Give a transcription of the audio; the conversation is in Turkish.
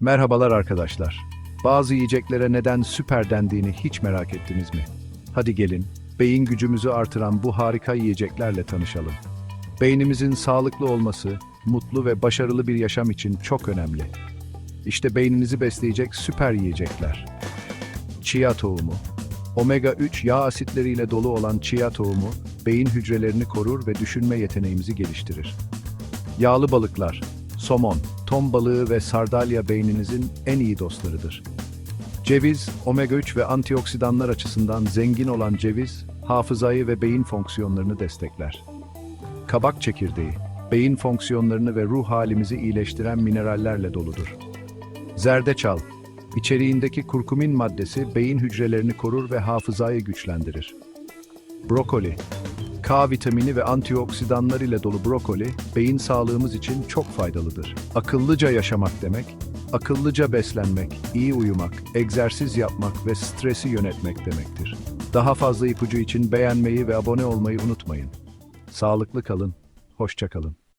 Merhabalar arkadaşlar. Bazı yiyeceklere neden süper dendiğini hiç merak ettiniz mi? Hadi gelin, beyin gücümüzü artıran bu harika yiyeceklerle tanışalım. Beynimizin sağlıklı olması, mutlu ve başarılı bir yaşam için çok önemli. İşte beyninizi besleyecek süper yiyecekler. Chia tohumu. Omega 3 yağ asitleriyle dolu olan chia tohumu, beyin hücrelerini korur ve düşünme yeteneğimizi geliştirir. Yağlı balıklar, somon, ton balığı ve sardalya beyninizin en iyi dostlarıdır. Ceviz, omega 3 ve antioksidanlar açısından zengin olan ceviz, hafızayı ve beyin fonksiyonlarını destekler. Kabak çekirdeği, beyin fonksiyonlarını ve ruh halimizi iyileştiren minerallerle doludur. Zerdeçal, içeriğindeki kurkumin maddesi beyin hücrelerini korur ve hafızayı güçlendirir. Brokoli, K vitamini ve antioksidanlar ile dolu brokoli, beyin sağlığımız için çok faydalıdır. Akıllıca yaşamak demek, akıllıca beslenmek, iyi uyumak, egzersiz yapmak ve stresi yönetmek demektir. Daha fazla ipucu için beğenmeyi ve abone olmayı unutmayın. Sağlıklı kalın, hoşça kalın.